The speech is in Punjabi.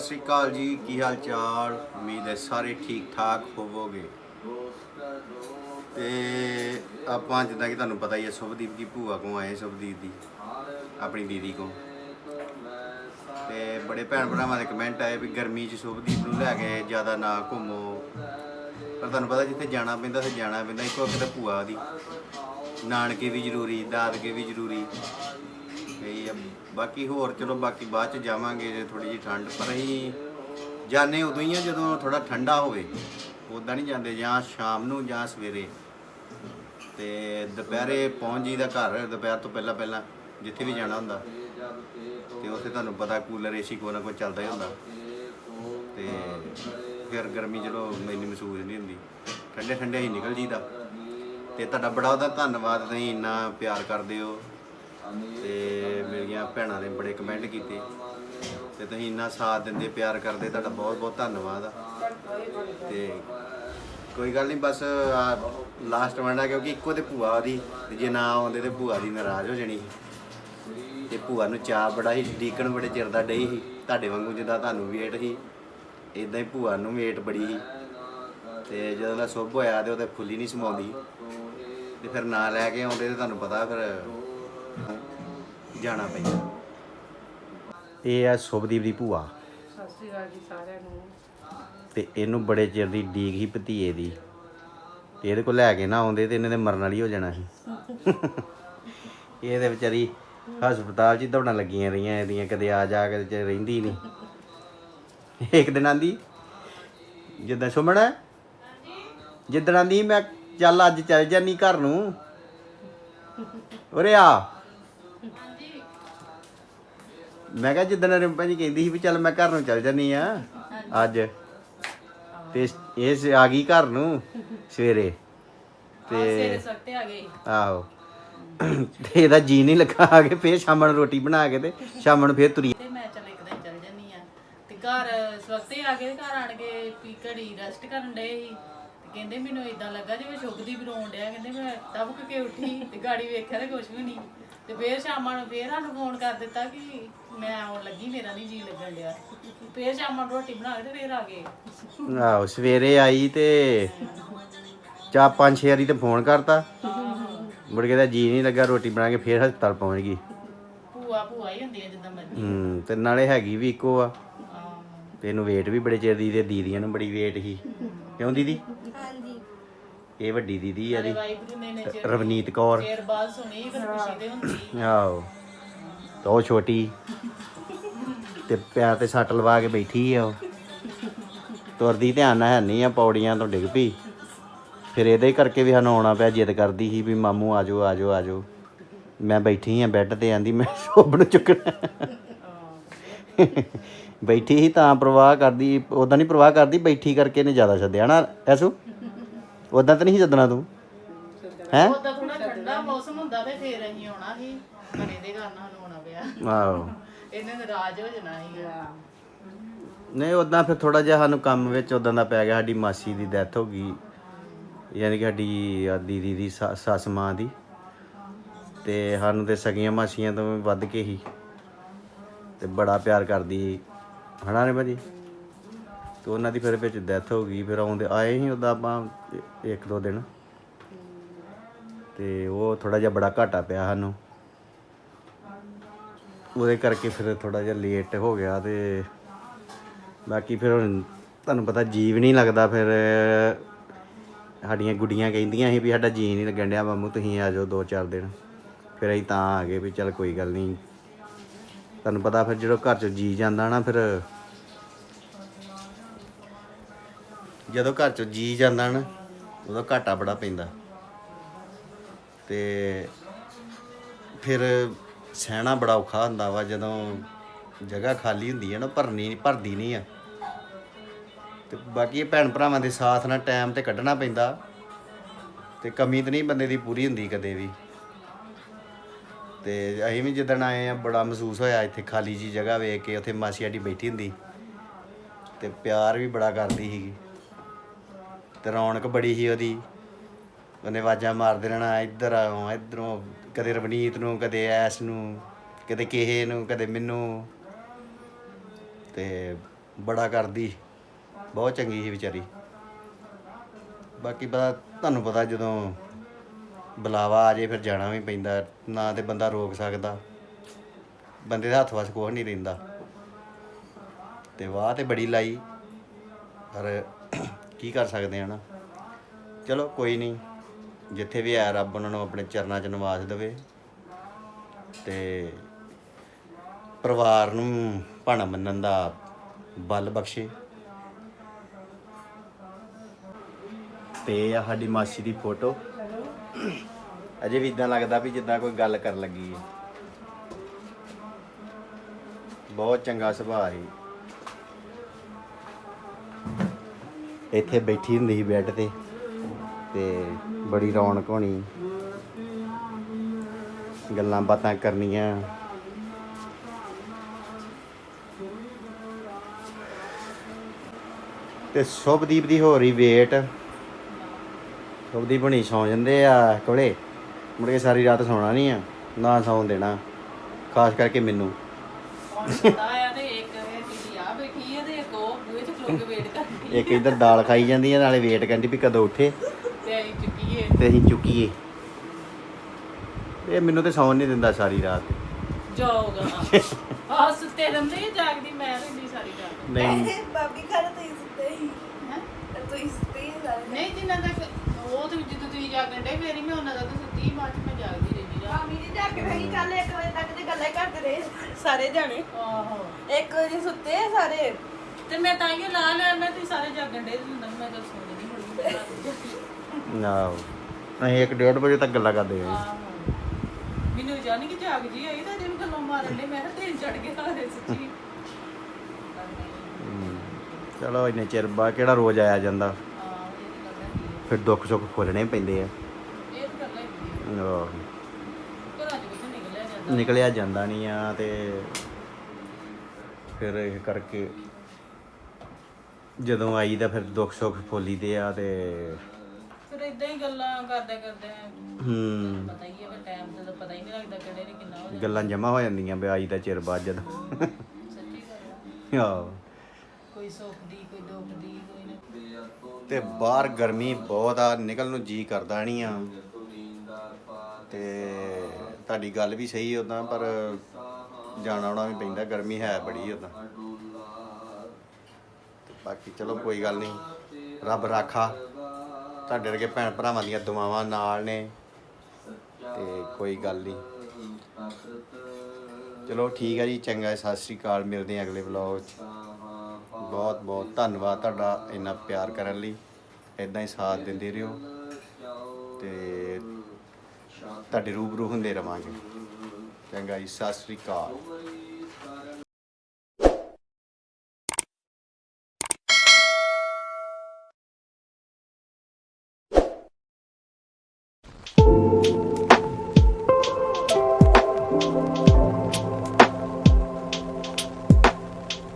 ਸਤਿ ਸ੍ਰੀ ਅਕਾਲ ਜੀ, ਕੀ ਹਾਲ ਚਾਲ ਉਮੀਦ ਹੈ ਸਾਰੇ ਠੀਕ ਠਾਕ ਹੋਵੋਗੇ। ਤੇ ਆਪਾਂ ਜਿੱਦਾਂ ਕਿ ਤੁਹਾਨੂੰ ਪਤਾ ਹੀ ਹੈ ਸੁਭਦੀਪ ਦੀ ਭੂਆ ਕੋਲ ਆਏ ਸੁਭਦੀਪ ਦੀ, ਆਪਣੀ ਦੀਦੀ ਕੋਲ। ਤੇ ਬੜੇ ਭੈਣ ਭਰਾਵਾਂ ਦੇ ਕਮੈਂਟ ਆਏ ਵੀ ਗਰਮੀ 'ਚ ਸੁਭਦੀਪ ਨੂੰ ਲੈ ਕੇ ਜ਼ਿਆਦਾ ਨਾ ਘੁੰਮੋ। ਪਰ ਤੁਹਾਨੂੰ ਪਤਾ ਜਿੱਥੇ ਜਾਣਾ ਪੈਂਦਾ, ਉੱਥੇ ਜਾਣਾ ਪੈਂਦਾ, ਇੱਕੋ ਇੱਕ ਤਾਂ ਭੂਆ ਦੀ। ਨਾਨਕੇ ਵੀ ਜ਼ਰੂਰੀ, ਦਾਦਕੇ ਵੀ ਜ਼ਰੂਰੀ। ਇਹ ਆ। ਬਾਕੀ ਹੋਰ ਚਲੋ, ਬਾਕੀ ਬਾਅਦ ਚ ਜਾਵਾਂਗੇ ਜੇ ਥੋੜੀ ਜਿਹੀ ਠੰਡ, ਪਰ ਅਸੀਂ ਜਾਣੇ ਉਦੋਂ ਹੀ ਆ, ਜਦੋਂ ਥੋੜਾ ਠੰਡਾ ਹੋਵੇ। ਉਦਾਂ ਨਹੀਂ ਜਾਂਦੇ, ਜਾਂ ਸ਼ਾਮ ਨੂੰ ਜਾਂ ਸਵੇਰੇ। ਤੇ ਦੁਪਹਿਰੇ ਪਹੁੰਚ ਜੀ ਦਾ ਘਰ, ਦੁਪਹਿਰ ਤੋਂ ਪਹਿਲਾਂ ਪਹਿਲਾਂ ਜਿੱਥੇ ਵੀ ਜਾਣਾ ਹੁੰਦਾ। ਤੇ ਉੱਥੇ ਤੁਹਾਨੂੰ ਪਤਾ ਕੂਲਰ, ਏਸੀ ਕੋਈ ਨਾ ਕੋਈ ਚੱਲਦਾ ਹੀ ਹੁੰਦਾ। ਤੇ ਫਿਰ ਗਰਮੀ ਚਲੋ ਮੈਨੂੰ ਮਹਿਸੂਸ ਨਹੀਂ ਹੁੰਦੀ। ਠੰਡੇ ਠੰਡੇ ਹੀ ਨਿਕਲ ਜੀਦਾ ਤੇ ਤੁਹਾਡਾ ਬੜਾ ਉਹਦਾ ਧੰਨਵਾਦ, ਤੁਸੀਂ ਇੰਨਾ ਪਿਆਰ ਕਰਦੇ ਹੋ। ਤੇ ਮੇਰੀਆਂ ਭੈਣਾਂ ਨੇ ਬੜੇ ਕਮੈਂਟ ਕੀਤੇ। ਤੇ ਤੁਸੀਂ ਇੰਨਾ ਸਾਥ ਦਿੰਦੇ, ਪਿਆਰ ਕਰਦੇ, ਤੁਹਾਡਾ ਬਹੁਤ ਬਹੁਤ ਧੰਨਵਾਦ ਆ। ਤੇ ਕੋਈ ਗੱਲ ਨਹੀਂ, ਬਸ ਲਾਸਟ ਵੰਡਾ ਕਿਉਂਕਿ ਇੱਕੋ ਤੇ ਭੂਆ ਉਹਦੀ, ਤੇ ਜੇ ਨਾ ਆਉਂਦੇ ਤੇ ਭੂਆ ਦੀ ਨਾਰਾਜ਼ ਹੋ ਜਾਣੀ। ਸੀ ਤੇ ਭੂਆ ਨੂੰ ਚਾਹ ਬੜਾ ਹੀ ਡੀਕਣ ਬੜੇ ਚਿਰ ਦਾ ਡਈ ਸੀ। ਤੁਹਾਡੇ ਵਾਂਗੂ ਜਿੱਦਾਂ ਤੁਹਾਨੂੰ ਵੇਟ ਸੀ ਇਦਾਂ ਹੀ ਭੂਆ ਨੂੰ ਵੇਟ ਬੜੀ ਸੀ। ਤੇ ਜਦੋਂ ਦਾ ਸੁੱਭ ਹੋਇਆ ਤੇ ਉਹਦੇ ਫੁੱਲੀ ਨਹੀਂ ਸਮਾਉਂਦੀ। ਤੇ ਫਿਰ ਨਾ ਲੈ ਕੇ ਆਉਂਦੇ ਤੇ ਤੁਹਾਨੂੰ ਪਤਾ ਫਿਰ ਜਾਣਾ ਪੈਂਦਾ। ਇਹ ਆ ਸੁਭਦੀਪ ਦੀ ਭੂਆ। ਸਤਿ ਸ਼੍ਰੀ ਅਕਾਲ ਜੀ ਸਾਰਿਆਂ ਨੂੰ। ਤੇ ਇਹਨੂੰ ਬੜੇ ਚਿਰ ਦੀ ਡੀਕ ਹੀ ਭਤੀਏ ਦੀ। ਤੇ ਇਹਦੇ ਕੋਲ ਲੈ ਕੇ ਨਾ ਆਉਂਦੇ ਤੇ ਇਹਨੇ ਤੇ ਮਰਨ ਵਾਲੀ ਹੋ ਜਾਣਾ ਸੀ। ਇਹਦੇ ਵਿਚਾਰੀ ਹਸਪਤਾਲ 'ਚ ਹੀ ਦੌੜਾਂ ਲੱਗੀਆਂ ਰਹੀਆਂ ਇਹਦੀਆਂ ਕਦੇ ਆ ਜਾ ਕੇ ਤੇ ਰਹਿੰਦੀ ਨਹੀਂ। ਇੱਕ ਦਿਨ ਆਂਦੀ ਜਿੱਦਾਂ ਸੁਮਣ ਜਿੱਦਣ ਆਂਦੀ ਮੈਂ ਚੱਲ ਅੱਜ ਚੱਲ ਜਾਨੀ ਘਰ ਨੂੰ। ਉਰੇ ਆ। ਮੈਂ ਕਿਹਾ ਜਿੱਦਣ ਰਿੰਪਾ ਜੀ ਕਹਿੰਦੀ ਸੀ ਵੀ ਚੱਲ ਮੈਂ ਘਰ ਨੂੰ ਚੱਲ ਜਾਨੀ ਆ ਅੱਜ। ਤੇ ਇਹ ਆ ਗਈ ਘਰ ਨੂੰ ਸਵੇਰੇ। ਸਵੇਰੇ ਤੇ ਸੱਤੇ ਆ ਗਏ। ਆਹੋ। ਤੇ ਇਹਦਾ ਜੀ ਨਹੀਂ ਲੱਗਾ ਆ ਕੇ ਫੇਰ ਸ਼ਾਮ ਨੂੰ ਰੋਟੀ ਬਣਾ ਕੇ ਤੇ ਸ਼ਾਮ ਨੂੰ ਫੇਰ ਤੁਰੀ। ਤੇ ਮੈਂ ਚੱਲ ਇੱਕ ਦਿਨ ਚੱਲ ਜੰਨੀ ਆ। ਤੇ ਘਰ ਸਵਖਤੇ ਆ ਗਏ ਘਰ ਆਣ ਕੇ ਵੀ ਘੜੀ ਰੈਸਟ ਕਰਨ ਡਏ ਸੀ। ਕਹਿੰਦੇ ਮੈਨੂੰ ਇਦਾਂ ਲੱਗਾ ਜਿਵੇਂ ਸ਼ੁਭਦੀ ਵੀ ਰੋਣ ਡਿਆ ਕਹਿੰਦੇ ਮੈਂ ਦਬਕ ਕੇ ਉੱਠੀ ਤੇ ਗਾੜੀ ਵੇਖਿਆ ਤੇ ਕੁਝ ਵੀ ਨਹੀਂ। ਤੇ ਫੇਰ ਸ਼ਾਮਾਂ ਨੂੰ ਫੇਰ ਸਾਨੂੰ ਫੋਨ ਕਰ ਦਿੱਤਾ ਕਿ ਮੈਂ ਆਉਣ ਲੱਗੀ ਮੇਰਾ ਨਹੀਂ ਜੀ ਲੱਗਣ ਡਿਆ। ਫੇਰ ਸ਼ਾਮਾਂ ਨੂੰ ਰੋਟੀ ਬਣਾ ਕੇ ਤੇ ਫੇਰ ਆ ਗਏ। ਆਹੋ ਸਵੇਰੇ ਆਈ ਤੇ ਚਾਰ ਪੰਜ ਛੇ ਵਾਰੀ ਤੇ ਫੋਨ ਕਰਤਾ। ਮੁੜ ਕੇ ਤਾਂ ਜੀ ਨਹੀਂ ਲੱਗਾ ਰੋਟੀ ਬਣਾ ਕੇ ਫੇਰ ਹਸਪਤਾਲ ਪਹੁੰਚ ਗਈ। ਭੂਆ ਭੂਆ ਹੀ ਹੁੰਦੀ ਆ ਜਿੱਦਾਂ ਮਰਜ਼ੀ। ਹੂੰ ਤੇ ਨਾਲੇ ਹੈਗੀ ਵੀ ਇੱਕੋ ਆ। ਆਹ, ਤੇ ਇਹਨੂੰ ਵੇਟ ਵੀ ਬੜੇ ਚਿਰ ਦੀ ਤੇ ਦੀਦੀਆਂ ਨੂੰ ਬੜੀ ਵੇਟ ਸੀ। ਕਿਉਂ ਦੀਦੀ? ਇਹ ਵੱਡੀ ਦੀਦੀ ਆ ਦੀ। ਵਾਹਿਗੁਰੂ ਨੇ ਨੇ ਚਿਰ ਰਵਨੀਤ ਕੌਰ। ਚਿਰ ਬਾਅਦ ਸੁਣੀ ਫਿਰ ਖੁਸ਼ੀ ਦੇ ਹੁੰਦੀ। ਆਹੋ। ਤੇ ਉਹ ਛੋਟੀ। ਤੇ ਪੈਰ ਤੇ ਸੱਟ ਲਵਾ ਕੇ ਬੈਠੀ ਆ ਉਹ। ਤੁਰਦੀ ਧਿਆਨ ਨਾਲ ਹੈ ਨਹੀਂ ਆ ਪੌੜੀਆਂ ਤੋਂ ਡਿੱਗ ਪਈ। ਫਿਰ ਇਹਦੇ ਹੀ ਕਰਕੇ ਵੀ ਸਾਨੂੰ ਆਉਣਾ ਪਿਆ ਜਿੱਦ ਕਰਦੀ ਸੀ ਵੀ ਮਾਮੂ ਆਜੋ ਆਜੋ ਆਜੋ। ਮੈਂ ਬੈਠੀ ਆ ਬੈੱਡ ਤੇ ਆਂਦੀ ਮੈਂ ਸ਼ੋਭ ਨੂੰ ਚੁੱਕਣਾ। ਬੈਠੀ ਸੀ ਤਾਂ ਪ੍ਰਵਾਹ ਕਰਦੀ ਉਦਾਂ ਨਹੀਂ ਪ੍ਰਵਾਹ ਕਰਦੀ ਬੈਠੀ ਕਰਕੇ ਨੇ ਜ਼ਿਆਦਾ ਛੱਡਿਆ ਨਾ ਐਸੂ? ਉਦਾਂ ਤਾਂ ਨਹੀਂ ਸੀ ਛੱਡਣਾ ਤੂੰ? ਹੈ? ਉਦਾਂ ਥੋੜਾ ਠੰਡਾ ਮੌਸਮ ਹੁੰਦਾ ਤੇ ਫੇਰ ਅਸੀਂ ਆਉਣਾ ਸੀ। ਪਰ ਇਹਦੇ ਕਾਰਨ ਸਾਨੂੰ ਆਉਣਾ ਪਿਆ। ਆਹੋ। ਇਹਨੇ ਨਾਰਾਜ਼ ਹੋ ਜਾਣਾ ਸੀਗਾ ਨਹੀਂ ਉਦਾਂ ਫਿਰ ਥੋੜਾ ਜਿਹਾ ਸਾਨੂੰ ਕੰਮ ਵਿੱਚ ਉਦਾਂ ਦਾ ਪੈ ਗਿਆ ਸਾਡੀ ਮਾਸੀ ਦੀ ਡੈਥ ਹੋ ਗਈ। ਯਾਨੀ ਕਿ ਸਾਡੀ ਆ ਦੀਦੀ ਦੀ ਸੱਸ ਸੱਸ ਮਾਂ ਦੀ। ਤੇ ਸਾਨੂੰ ਤੇ ਸਗੀਆਂ ਮਾਸੀਆਂ ਤੋਂ ਵੀ ਵੱਧ ਕੇ ਹੀ। ਤੇ ਬੜਾ ਪਿਆਰ ਕਰਦੀ ਸੀ। ਹਨਾ ਨੇ ਭਾਜੀ? ਤੇ ਉਹਨਾਂ ਦੀ ਫਿਰ ਵਿੱਚ ਡੈਥ ਹੋ ਗਈ, ਫਿਰ ਆਉਂਦੇ ਆਏ ਸੀ ਉਦਾਂ ਆਪਾਂ ਇੱਕ ਦੋ ਦਿਨ। ਤੇ ਉਹ ਥੋੜਾ ਜਿਹਾ ਬੜਾ ਘਾਟਾ ਪਿਆ ਸਾਨੂੰ। ਉਹਦੇ ਕਰਕੇ ਫਿਰ ਥੋੜਾ ਜਿਹਾ ਲੇਟ ਹੋ ਗਿਆ ਤੇ ਬਾਕੀ ਫਿਰ ਹੁਣ ਤੁਹਾਨੂੰ ਪਤਾ ਜੀਵ ਨਹੀਂ ਲੱਗਦਾ, ਫਿਰ ਸਾਡੀਆਂ ਗੁੱਡੀਆਂ ਕਹਿੰਦੀਆਂ ਸੀ ਵੀ ਸਾਡਾ ਜੀ ਨਹੀਂ ਲੱਗਣ ਡਿਆ, ਮਾਮੂ ਤੁਸੀਂ ਆ ਜਾਓ ਦੋ ਚਾਰ ਦਿਨ। ਫਿਰ ਅਸੀਂ ਤਾਂ ਆ ਗਏ ਵੀ ਚੱਲ ਕੋਈ ਗੱਲ ਨਹੀਂ ਤੁਹਾਨੂੰ ਪਤਾ ਫਿਰ ਜਦੋਂ ਘਰ 'ਚੋਂ ਜੀ ਜਾਂਦਾ ਨਾ, ਫਿਰ ਜਦੋਂ ਘਰ 'ਚੋਂ ਜੀ ਜਾਂਦਾ ਨਾ, ਉਦੋਂ ਘਾਟਾ ਬੜਾ ਪੈਂਦਾ। ਤੇ ਫਿਰ ਸਹਿਣਾ ਬੜਾ ਔਖਾ ਹੁੰਦਾ ਵਾ, ਜਦੋਂ ਜਗ੍ਹਾ ਖਾਲੀ ਹੁੰਦੀ ਹੈ ਨਾ, ਭਰਨੀ, ਭਰਦੀ ਨਹੀਂ ਆ। ਤੇ ਬਾਕੀ ਭੈਣ ਭਰਾਵਾਂ ਦੇ ਸਾਥ ਨਾਲ ਟਾਈਮ ਤੇ ਕੱਢਣਾ ਪੈਂਦਾ। ਤੇ ਕਮੀ ਤਾਂ ਨਹੀਂ ਬੰਦੇ ਦੀ ਪੂਰੀ ਹੁੰਦੀ ਕਦੇ ਵੀ। ਤੇ ਅਸੀਂ ਵੀ ਜਿੱਦਣ ਆਏ ਆ, ਬੜਾ ਮਹਿਸੂਸ ਹੋਇਆ ਇੱਥੇ ਖਾਲੀ ਜੀ ਜਗ੍ਹਾ ਵੇਖ ਕੇ, ਉੱਥੇ ਮਾਸੀ ਸਾਡੀ ਬੈਠੀ ਹੁੰਦੀ। ਤੇ ਪਿਆਰ ਵੀ ਬੜਾ ਕਰਦੀ ਸੀਗੀ। ਤੇ ਰੌਣਕ ਬੜੀ ਸੀ ਉਹਦੀ। ਉਹਨੇ ਆਵਾਜ਼ਾਂ ਮਾਰਦੇ ਰਹਿਣਾ, ਇੱਧਰ ਆਓ, ਇੱਧਰੋਂ, ਕਦੇ ਰਵਨੀਤ ਨੂੰ, ਕਦੇ ਐਸ ਨੂੰ, ਕਦੇ ਕਿਹੇ ਨੂੰ, ਕਦੇ ਮੈਨੂੰ। ਤੇ ਬੜਾ ਕਰਦੀ ਬਹੁਤ ਚੰਗੀ ਸੀ ਵਿਚਾਰੀ। ਬਾਕੀ ਪਤਾ, ਤੁਹਾਨੂੰ ਪਤਾ ਜਦੋਂ ਬੁਲਾਵਾ ਆ ਜੇ, ਫਿਰ ਜਾਣਾ ਵੀ ਪੈਂਦਾ। ਨਾ ਤੇ ਬੰਦਾ ਰੋਕ ਸਕਦਾ। ਬੰਦੇ ਦੇ ਹੱਥ ਵਸ ਕੁਛ ਨਹੀਂ ਰਹਿੰਦਾ ਤੇ ਵਾਹ ਤੇ ਬੜੀ ਲਾਈ। ਪਰ ਕੀ ਕਰ ਸਕਦੇ ਆ ਨਾ? ਚਲੋ ਕੋਈ ਨਹੀਂ, ਜਿੱਥੇ ਵੀ ਆ ਰੱਬ ਉਹਨਾਂ ਨੂੰ ਆਪਣੇ ਚਰਨਾਂ 'ਚ ਨਿਵਾਸ ਦੇਵੇ ਤੇ ਪਰਿਵਾਰ ਨੂੰ ਭਾਣਾ ਮੰਨਣ ਦਾ ਬਲ ਬਖਸ਼ੇ। ਤੇ ਆ ਸਾਡੀ ਮਾਸੀ ਦੀ ਫੋਟੋ। ਅਜੇ ਵੀ ਇਦਾਂ ਲੱਗਦਾ ਵੀ ਜਿੱਦਾਂ ਕੋਈ ਗੱਲ ਕਰਨ ਲੱਗੀ ਹੈ। ਬਹੁਤ ਚੰਗਾ ਸੁਭਾਅ ਹੈ। ਇੱਥੇ ਬੈਠੀ ਹੁੰਦੀ ਸੀ ਬੈੱਡ ਤੇ ਤੇ ਬੜੀ ਰੌਣਕ ਹੋਣੀ। ਗੱਲਾਂ ਬਾਤਾਂ ਕਰਨੀਆਂ। ਤੇ ਸ਼ੁਭਦੀਪ ਦੀ ਹੋ ਰਹੀ ਵੇਟ। ਸ਼ੁਭਦੀਪ ਬਣੀ ਸੌਂ ਜਾਂਦੇ ਆ ਕੋਲੇ। ਮੁੜ ਕੇ ਸਾਰੀ ਰਾਤ ਸੌਣਾ ਨਹੀਂ ਆ, ਨਾ ਸੌਣ ਦੇਣਾ। ਖਾਸ ਕਰਕੇ ਮੈਨੂੰ। ਇੱਕ ਇਧਰ ਦਾਲ ਖਾਈ ਜਾਂਦੀ ਆ ਨਾਲੇ ਵੇਟ ਕਹਿੰਦੀ ਵੀ ਕਦੋਂ ਉੱਠੇ। ਤੇ ਅਸੀਂ ਚੁੱਕੀਏ। ਤੇ ਅਸੀਂ ਚੁੱਕੀਏ। ਇਹ ਮੈਨੂੰ ਤੇ ਸੌਣ ਨਹੀਂ ਦਿੰਦਾ ਸਾਰੀ ਰਾਤ। ਜਾਓਗਾ ਆ ਸੁੱਤੇ ਰਹਿੰਦੇ ਆ, ਜਾਗਦੀ ਮੈਂ ਰਹਿੰਦੀ ਸਾਰੀ ਰਾਤ। ਨਹੀਂ। ਬਾਬੀ ਘਰ ਤੋਂ ਹੀ ਸੁੱਤੇ ਹੀ। ਹੈਂ? ਤੋਂ ਹੀ ਸੁੱਤੇ ਹੀ ਸਾਰੇ। ਨਹੀਂ ਜਿੰਨਾ ਤੱਕ ਉਹ ਤੇ ਜਦੋਂ ਤੁਸੀਂ ਜਾਗਣ ਡੇ ਫੇਰ ਹੀ ਮੈਂ ਉਹਨਾਂ ਤੱਕ ਸੁੱਤੀ ਬਾਅਦ ਚ ਮੈਂ ਜਾਗਦੀ ਰਹਿੰਦੀ ਰਾਤ ਮਾਮੀ ਜੀ ਜਾ ਕੇ ਰਹੀ ਕੱਲ 1 ਵਜੇ ਤੱਕ ਤੇ ਗੱਲਾਂ ਹੀ ਕਰਦੇ ਰਹੇ ਸਾਰੇ ਜਾਣੇ। ਆਹੋ। 1 ਵਜੇ ਸੁੱਤੇ ਸਾਰੇ। ਤੇ ਮੈਂ ਤਾਂ ਹੀ ਲਾ ਲਿਆ ਮੈਂ ਤੁਸੀਂ ਸਾਰੇ ਜਾਗਣ ਡੇ ਹੁੰਦਾ ਮੈਂ ਤਾਂ ਸੌਂ ਨਹੀਂ ਕੇ ਜਾਗੀ ਨਾ ਅਸੀਂ ਇੱਕ ਡੇਢ ਵਜੇ ਤੱਕ ਗੱਲਾਂ ਕਰਦੇ ਹਾਂ ਆਹੋ ਮੈਨੂੰ ਜਾਣੀ ਕਿ ਜਾਗ ਜੀ ਆਈ ਤਾਂ ਜਿਹਨੂੰ ਗੱਲਾਂ ਮਾਰਨ ਦੇ ਮੈਂ ਤਾਂ ਚੜ ਗਿਆ ਸਾਰੇ ਸੱਚੀ। ਪਰ ਨਹੀਂ। ਹਮ, ਚਲੋ ਇੰਨੇ ਚਿਰ ਬਾਅਦ ਕਿਹੜਾ ਰੋਜ਼ ਆਇਆ ਜਾਂਦਾ? ਆਹ, ਇਹ ਤਾਂ ਗੱਲ ਹੈਗੀ ਆ। ਫਿਰ ਦੁੱਖ ਸੁੱਖ ਫੁੱਲਣੇ ਪੈਂਦੇ ਆ। ਇਹ ਤਾਂ ਗੱਲ ਹੈਗੀ ਆ। ਆਹ, ਘਰਾਂ ਚ ਕਿੱਥੇ ਨਿਕਲਿਆ ਜਾਂਦਾ? ਨਿਕਲਿਆ ਜਾਂਦਾ ਨਹੀਂ ਆ ਤੇ ਫਿਰ ਇਹ ਕਰਕੇ ਜਦੋਂ ਆਈ ਤਾਂ ਫਿਰ ਦੁੱਖ ਸੁੱਖ ਫੁੱਲੀਦੇ ਆ ਤੇ ਫਿਰ ਇਦਾਂ ਹੀ ਗੱਲਾਂ ਕਰਦੇ ਕਰਦੇ ਹੂੰ। ਪਤਾ ਹੀ ਹੈ ਫਿਰ ਟਾਈਮ ਦਾ ਤਾਂ ਪਤਾ ਹੀ ਨਹੀਂ ਲੱਗਦਾ ਕਿਹੜੇ ਨੇ ਕਿੰਨਾ ਹੋ ਜਾਂਦਾ ਗੱਲਾਂ ਜਮਾ ਹੋ ਜਾਂਦੀਆਂ ਵੀ ਆਈ ਦਾ ਚਿਰ ਬਾਅਦ ਜਦੋਂ। ਸੱਚੀ ਗੱਲ ਆ। ਆਹ। ਕੋਈ ਸੁੱਖ ਦੀ ਕੋਈ ਦੁੱਖ ਦੀ ਕੋਈ ਨਾ। ਤੇ ਬਾਹਰ ਗਰਮੀ ਬਹੁਤ ਆ ਨਿਕਲ ਨੂੰ ਜੀ ਕਰਦਾ ਨਹੀਂ ਆ। ਤੇ ਤੁਹਾਡੀ ਗੱਲ ਵੀ ਸਹੀ ਉਦਾਂ ਪਰ ਜਾਣਾ ਆਉਣਾ ਵੀ ਪੈਂਦਾ ਗਰਮੀ ਹੈ ਬੜੀ ਉਦਾਂ ਬਾਕੀ ਚਲੋ ਕੋਈ ਗੱਲ ਨਹੀਂ। ਰੱਬ ਰਾਖਾ। ਤੁਹਾਡੇ ਵਰਗੇ ਭੈਣ ਭਰਾਵਾਂ ਦੀਆਂ ਦੁਆਵਾਂ ਨਾਲ ਨੇ। ਤੇ ਕੋਈ ਗੱਲ ਨਹੀਂ। ਚਲੋ ਠੀਕ ਹੈ ਜੀ, ਚੰਗਾ, ਸਤਿ ਸ੍ਰੀ ਅਕਾਲ। ਮਿਲਦੇ ਹਾਂ ਅਗਲੇ ਵਲੌਗ 'ਚ ਬਹੁਤ ਬਹੁਤ ਧੰਨਵਾਦ ਤੁਹਾਡਾ ਇੰਨਾ ਪਿਆਰ ਕਰਨ ਲਈ। ਇਦਾਂ ਹੀ ਸਾਥ ਦਿੰਦੇ ਰਹੋ। ਤੇ ਤੁਹਾਡੇ ਰੂਬਰੂ ਹੁੰਦੇ ਰਵਾਂਗੇ। ਚੰਗਾ ਜੀ, ਸਤਿ ਸ੍ਰੀ ਅਕਾਲ।